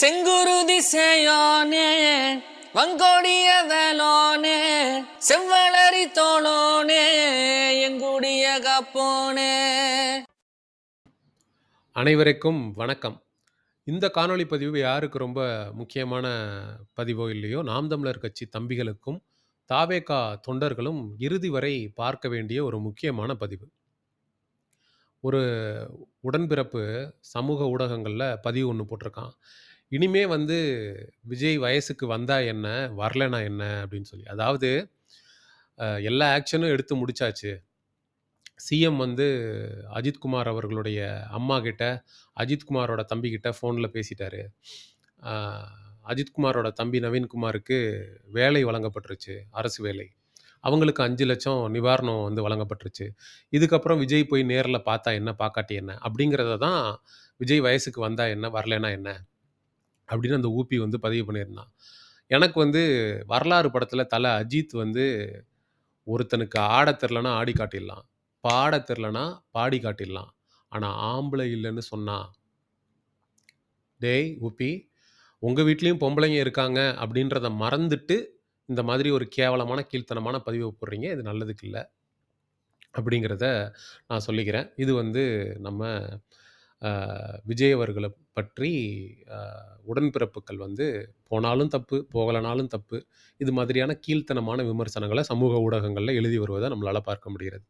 செங்குருதி திசையோனே வங்கோடிய வேலோனே செவ்வளரி தோளோனே எங்குடிய காப்போனே. அனைவருக்கும் வணக்கம். இந்த காணொளி பதிவு யாருக்கு ரொம்ப முக்கியமான பதிவோ இல்லையோ நாம் தமிழர் கட்சி தம்பிகளுக்கும் தாவேகா தொண்டர்களும் இறுதி வரை பார்க்க வேண்டிய ஒரு முக்கியமான பதிவு. ஒரு உடன்பிறப்பு சமூக ஊடகங்களில் பதிவு ஒன்று போட்டிருக்கான். இனிமே வந்து விஜய் வயசுக்கு வந்தா என்ன? வரலனா என்ன? அப்படின்னு சொல்லி. அதாவது எல்லா ஆக்ஷனும் எடுத்து முடிச்சாச்சு. சிஎம் வந்து அஜித்குமார் அவர்களுடைய அம்மா கிட்ட அஜித்குமாரோட தம்பிக்கிட்ட ஃபோனில் பேசிட்டாரு. அஜித்குமாரோட தம்பி நவீன்குமாருக்கு வேலை வழங்கப்பட்டுருச்சு. அரசு வேலை. அவங்களுக்கு அஞ்சு லட்சம் நிவாரணம் வந்து வழங்கப்பட்டுருச்சு. இதுக்கப்புறம் விஜய் போய் நேரில் பார்த்தா என்ன? பார்க்காட்டி என்ன? அப்படிங்கிறத தான் விஜய் வயசுக்கு வந்தா என்ன? வரலனா என்ன? அப்படின்னு அந்த ஊபி வந்து பதிவு பண்ணியிருந்தான். எனக்கு வந்து வரலாறு படத்தில் தலை அஜித் வந்து ஒருத்தனுக்கு ஆட தெரிலனா ஆடி காட்டிடலாம். பாட தெரிலனா பாடி காட்டிடலாம். ஆனால் ஆம்பளை இல்லைன்னு சொன்னான் டேய் உப்பி உங்கள் வீட்லேயும் பொம்பளைங்க இருக்காங்க அப்படின்றத மறந்துட்டு இந்த மாதிரி ஒரு கேவலமான கீழ்த்தனமான பதிவை போடுறீங்க. இது நல்லதுக்கு இல்லை அப்படிங்கிறத நான் சொல்லிக்கிறேன். இது வந்து நம்ம விஜய் அவர்களை பற்றி உடன்பிறப்புகள் வந்து போனாலும் தப்பு போகலனாலும் தப்பு இது மாதிரியான கீழ்த்தனமான விமர்சனங்களை சமூக ஊடகங்களில் எழுதி வருவதை நம்மளால் பார்க்க முடிகிறது.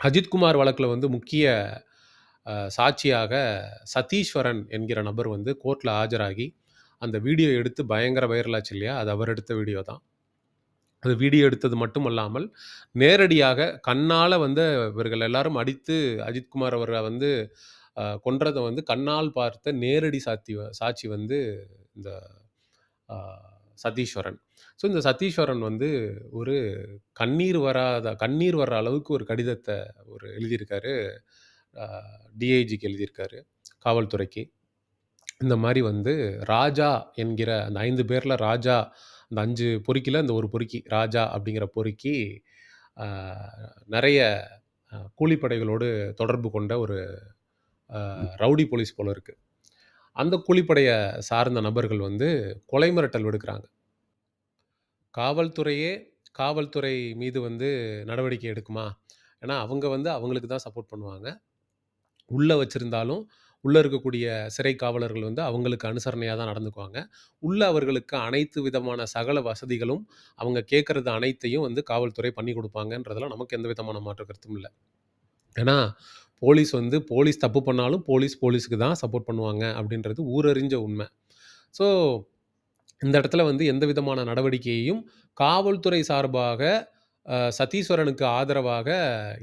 அஜித்குமார் வழக்கில் வந்து முக்கிய சாட்சியாக சதீஸ்வரன் என்கிற நபர் வந்து கோர்ட்டில் ஆஜராகி அந்த வீடியோ எடுத்து பயங்கர வைரலாச்சு இல்லையா? அது அவர் எடுத்த வீடியோ தான். அது வீடியோ எடுத்தது மட்டும் அல்லாமல் நேரடியாக கண்ணால் வந்து இவர்கள் எல்லாரும் அடித்து அஜித்குமார் அவரை வந்து கொன்றதை வந்து கண்ணால் பார்த்த நேரடி சாத்தி சாட்சி வந்து இந்த சதீஸ்வரன். ஸோ இந்த சதீஸ்வரன் வந்து ஒரு கண்ணீர் வராத கண்ணீர் வர்ற அளவுக்கு ஒரு கடிதத்தை ஒரு எழுதியிருக்காரு. டிஐஜிக்கு எழுதியிருக்காரு காவல்துறைக்கு. இந்த மாதிரி வந்து ராஜா என்கிற அந்த ஐந்து பேரில் ராஜா அந்த அஞ்சு பொறுக்கியில் இந்த ஒரு பொறுக்கி ராஜா அப்படிங்கிற பொறுக்கி நிறைய கூலிப்படைகளோடு தொடர்பு கொண்ட ஒரு ரவுடி போலீஸ் போல இருக்கு. அந்த கூலிப்படையை சார்ந்த நபர்கள் வந்து கொலை மிரட்டல் விடுக்கிறாங்க. காவல்துறையே காவல்துறை மீது வந்து நடவடிக்கை எடுக்குமா? ஏன்னா அவங்க வந்து அவங்களுக்கு தான் சப்போர்ட் பண்ணுவாங்க. உள்ளே வச்சுருந்தாலும் உள்ளே இருக்கக்கூடிய சிறை காவலர்கள் வந்து அவங்களுக்கு அனுசரணையாக தான் நடந்துக்குவாங்க. உள்ள அவர்களுக்கு அனைத்து விதமான சகல வசதிகளும் அவங்க கேட்குறது அனைத்தையும் வந்து காவல்துறை பண்ணி கொடுப்பாங்கன்றதுல நமக்கு எந்த விதமான மாற்று கருத்தும் இல்லை. ஏன்னா போலீஸ் வந்து போலீஸ் தப்பு பண்ணாலும் போலீஸ் போலீஸுக்கு தான் சப்போர்ட் பண்ணுவாங்க அப்படின்றது ஊரறிஞ்ச உண்மை. ஸோ இந்த இடத்துல வந்து எந்த விதமான நடவடிக்கையையும் காவல்துறை சார்பாக சதீஸ்வரனுக்கு ஆதரவாக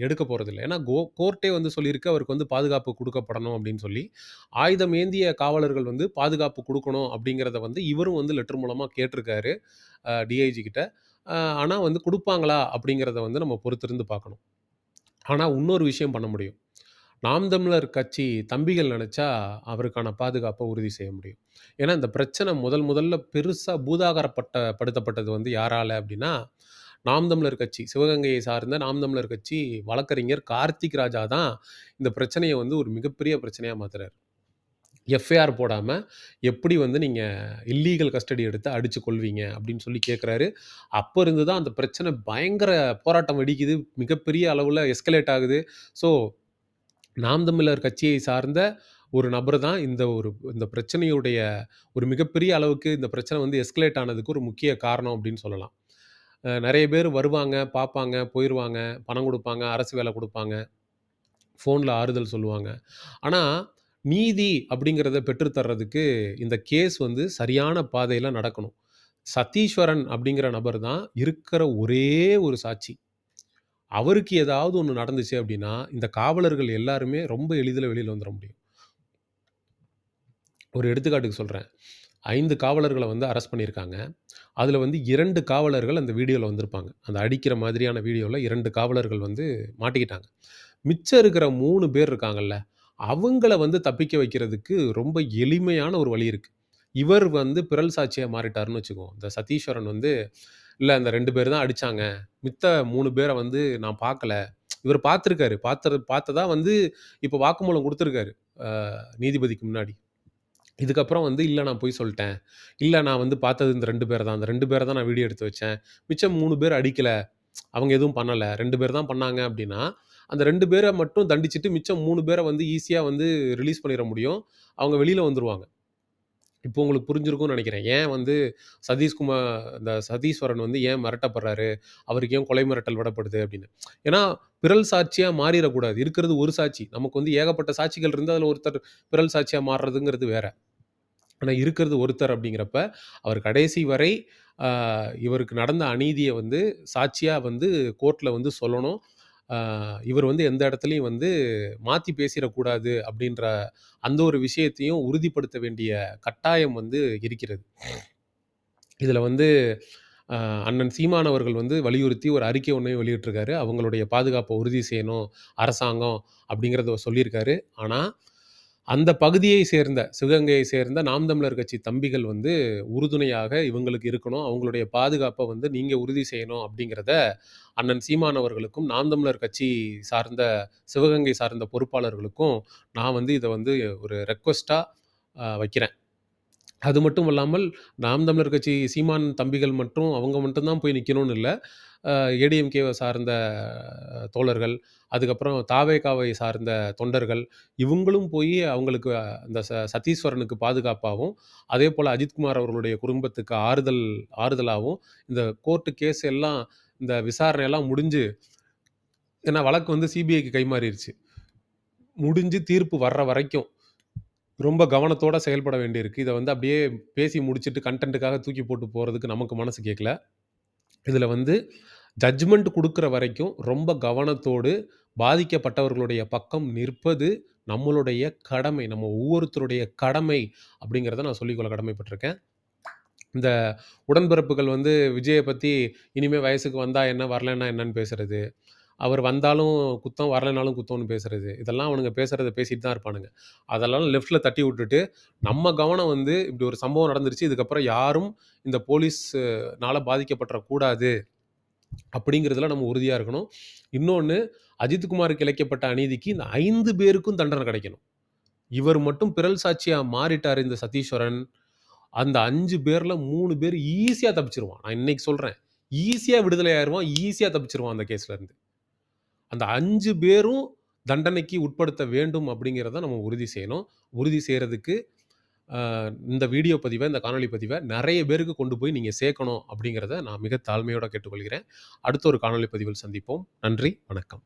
எடுக்க போகிறதில்ல ஏன்னா கோ கோர்ட்டே வந்து சொல்லியிருக்கு அவருக்கு வந்து பாதுகாப்பு கொடுக்கப்படணும் அப்படின்னு சொல்லி. ஆயுதம் ஏந்திய காவலர்கள் வந்து பாதுகாப்பு கொடுக்கணும் அப்படிங்கிறத வந்து இவரும் வந்து லெட்டர் மூலமாக கேட்டிருக்காரு டிஐஜி கிட்ட. ஆனால் வந்து கொடுப்பாங்களா அப்படிங்கிறத வந்து நம்ம பொறுத்திருந்து பார்க்கணும். ஆனால் இன்னொரு விஷயம் பண்ண முடியும். நாம் தமிழர் கட்சி தம்பிகள் நினச்சா அவருக்கான பாதுகாப்பை உறுதி செய்ய முடியும். ஏன்னா இந்த பிரச்சனை முதல் முதல்ல பெருசாக பூதாகரப்பட்ட படுத்தப்பட்டது வந்து யாரால அப்படின்னா நாம் தமிழர் கட்சி சிவகங்கையை சார்ந்த நாம் தமிழர் கட்சி வழக்கறிஞர் கார்த்திக் ராஜா தான் இந்த பிரச்சனையை வந்து ஒரு மிகப்பெரிய பிரச்சனையாக மாற்றுறாரு எஃப்ஐஆர் போடாமல் எப்படி வந்து நீங்கள் இல்லீகல் கஸ்டடி எடுத்து அடித்து கொள்வீங்க அப்படின்னு சொல்லி கேட்குறாரு அப்போ இருந்து தான் அந்த பிரச்சனை பயங்கர போராட்டம் வெடிக்குது. மிகப்பெரிய அளவில் எஸ்கலேட் ஆகுது. ஸோ நாம் தமிழர் கட்சியை சார்ந்த ஒரு நபர் தான் இந்த ஒரு இந்த பிரச்சனையுடைய ஒரு மிகப்பெரிய அளவுக்கு இந்த பிரச்சனை வந்து எஸ்கலேட் ஆனதுக்கு ஒரு முக்கிய காரணம் அப்படின்னு சொல்லலாம். நிறைய பேர் வருவாங்க பார்ப்பாங்க போயிடுவாங்க பணம் கொடுப்பாங்க அரசு வேலை கொடுப்பாங்க. ஃபோனில் ஆறுதல் சொல்லுவாங்க. ஆனால் நீதி அப்படிங்கிறத பெற்றுத்தர்றதுக்கு இந்த கேஸ் வந்து சரியான பாதையில் நடக்கணும். சதீஸ்வரன் அப்படிங்கிற நபர் தான் இருக்கிற ஒரே ஒரு சாட்சி. அவருக்கு ஏதாவது ஒன்று நடந்துச்சு அப்படின்னா இந்த காவலர்கள் எல்லாருமே ரொம்ப எளிதில் வெளியில் வந்துட முடியும். ஒரு எடுத்துக்காட்டுக்கு சொல்கிறேன் ஐந்து காவலர்களை வந்து அரெஸ்ட் பண்ணியிருக்காங்க. அதில் வந்து இரண்டு காவலர்கள் அந்த வீடியோவில் வந்திருப்பாங்க. அந்த அடிக்கிற மாதிரியான வீடியோவில் இரண்டு காவலர்கள் வந்து மாட்டிக்கிட்டாங்க. மிச்சம் இருக்கிற மூணு பேர் இருக்காங்கல்ல அவங்கள வந்து தப்பிக்க வைக்கிறதுக்கு ரொம்ப எளிமையான ஒரு வழி இருக்குது இவர் வந்து பிறல் சாட்சியாக மாறிட்டாருன்னு வச்சுக்கோ இந்த சதீஸ்வரன் வந்து இல்லை அந்த ரெண்டு பேர் தான் அடித்தாங்க மித்த மூணு பேரை வந்து நான் பார்க்கல இவர் பார்த்துருக்காரு பார்த்து பார்த்ததா வந்து இப்போ வாக்குமூலம் கொடுத்துருக்காரு நீதிபதிக்கு முன்னாடி. இதுக்கப்புறம் வந்து இல்ல நான் பொய் சொல்ட்டேன். இல்ல நான் வந்து பார்த்தது இந்த 2 பேர தான். அந்த 2 பேர தான் நான் வீடியோ எடுத்து வச்சேன். மிச்சம் 3 பேர் அடிக்கல. அவங்க எதுவும் பண்ணல. 2 பேர் தான் பண்ணாங்க அப்படின்னா அந்த 2 பேர மட்டும் தண்டிச்சுட்டு மிச்சம் 3 பேர வந்து ஈஸியா வந்து ரிலீஸ் பண்ணிற முடியும். அவங்க வெளியில் வந்துருவாங்க. இப்போ உங்களுக்கு புரிஞ்சிருக்கும்னு நெனைக்கிறேன். ஏன் வந்து சதீஷ்குமா இந்த சதீஸ்வரன் வந்து ஏன் மிரட்டப்படுறாரு? அவருக்கு ஏன் கொலை மிரட்டல் விடப்படுது அப்படின்னு ஏன்னா, பிறல் சாட்சியா மாறிறக்கூடாது. இருக்கிறது ஒரு சாட்சி. நமக்கு வந்து ஏகப்பட்ட சாட்சிகள் இருந்து அதில் ஒருத்தர் பிறல் சாட்சியா மாறுறதுங்கிறது வேற. ஆனால் இருக்கிறது ஒருத்தர் அப்படிங்கிறப்ப அவர் கடைசி வரை இவருக்கு நடந்த அநீதியை வந்து சாட்சியா வந்து கோர்ட்டில் வந்து சொல்லணும். இவர் வந்து எந்த இடத்துலையும் வந்து மாற்றி பேசிடக்கூடாது அப்படின்ற அந்த ஒரு விஷயத்தையும் உறுதிப்படுத்த வேண்டிய கட்டாயம் வந்து இருக்கிறது. இதில் வந்து அண்ணன் சீமான் அவர்கள் வந்து வலியுறுத்தி ஒரு அறிக்கை ஒன்றையும் வெளியிட்டிருக்காரு. அவங்களுடைய பாதுகாப்பை உறுதி செய்யணும் அரசாங்கம் அப்படிங்கிறத சொல்லியிருக்காரு. ஆனால் அந்த பகுதியை சேர்ந்த சிவகங்கையை சேர்ந்த நாம் தமிழர் கட்சி தம்பிகள் வந்து உறுதுணையாக இவங்களுக்கு இருக்கணும். அவங்களுடைய பாதுகாப்பை வந்து நீங்கள் உறுதி செய்யணும் அப்படிங்கிறத அண்ணன் சீமான் அவர்களுக்கும், நாம் தமிழர் கட்சி சார்ந்த சிவகங்கை சார்ந்த பொறுப்பாளர்களுக்கும் நான் வந்து இதை வந்து ஒரு ரெக்வஸ்ட்டாக வைக்கிறேன். அது மட்டும் இல்லாமல் நாம் தமிழர் கட்சி சீமான் தம்பிகள் மட்டும் அவங்க மட்டும் தான் போய் நிற்கணும்னு இல்லை. ஏடிஎம்கேவை சார்ந்த தோழர்கள், அதுக்கப்புறம் தாவேகாவை சார்ந்த தொண்டர்கள், இவங்களும் போய் அவங்களுக்கு அந்த ச சதீஸ்வரனுக்கு அதே போல் அஜித்குமார் அவர்களுடைய குடும்பத்துக்கு ஆறுதல் ஆறுதலாகவும் இந்த கோர்ட்டு கேஸ் எல்லாம் இந்த விசாரணை எல்லாம் முடிஞ்சு ஏன்னா வழக்கு வந்து சிபிஐக்கு கைமாறிடுச்சு முடிஞ்சு தீர்ப்பு வர்ற வரைக்கும் ரொம்ப கவனத்தோட செயல்பட வேண்டியிருக்கு. இத வந்து அப்படியே பேசி முடிச்சுட்டு கன்டென்ட்டுக்காக தூக்கி போட்டு போறதுக்கு நமக்கு மனசு கேட்கல. இதுல வந்து ஜட்ஜ்மென்ட் குடுக்குற வரைக்கும் ரொம்ப கவனத்தோடு பாதிக்கப்பட்டவர்களுடைய பக்கம் நிற்பது நம்மளுடைய கடமை. நம்ம ஒவ்வொருத்தருடைய கடமை அப்படிங்கிறத நான் சொல்லிக்கொள்ள கடமைப்பட்டுருக்கேன். இந்த உடன்பிறப்புகள் வந்து விஜய பத்தி இனிமே வயசுக்கு வந்தா என்ன? வரலன்னா என்னன்னு பேசுறது. அவர் வந்தாலும் குத்தம், வரலைனாலும் குத்தம்னு பேசுறது. இதெல்லாம் அவனுங்க பேசுறத பேசிட்டு தான் இருப்பானுங்க. அதெல்லாம் லெஃப்ட்ல தட்டி விட்டுட்டு, நம்ம கவனம் வந்து இப்படி ஒரு சம்பவம் நடந்துருச்சு. இதுக்கப்புறம் யாரும் இந்த போலீஸ்னால பாதிக்கப்பட்ட கூடாது. அப்படிங்கிறதுல நம்ம உறுதியாக இருக்கணும். இன்னொன்று அஜித்குமாருக்கு இழைக்கப்பட்ட அநீதிக்கு இந்த ஐந்து பேருக்கும் தண்டனை கிடைக்கணும். இவர் மட்டும் பிறல் சாட்சியாக மாறிட்டார் இந்த சதீஸ்வரன். அந்த அஞ்சு பேரில் மூணு பேர் ஈஸியாக தப்பிச்சிருவான் நான் இன்னைக்கு சொல்கிறேன் ஈஸியாக விடுதலை ஆயிடுவான் ஈஸியாக தப்பிச்சிருவான் அந்த கேஸ்லேருந்து அந்த 5 பேரும் தண்டனைக்கு உட்படுத்த வேண்டும் அப்படிங்கிறத நம்ம உறுதி செய்யணும். உறுதி செய்றதுக்கு அ இந்த வீடியோ பதிவ, இந்த காணொளி பதிவ நெறைய பேருக்கு கொண்டு போய் நீங்க சேர்க்கணும் அப்படிங்கிறத நான் மிக தாழ்மையோட கேட்டுக்கொள்கிறேன். அடுத்த ஒரு காணொளி பதிவில் சந்திப்போம். நன்றி, வணக்கம்.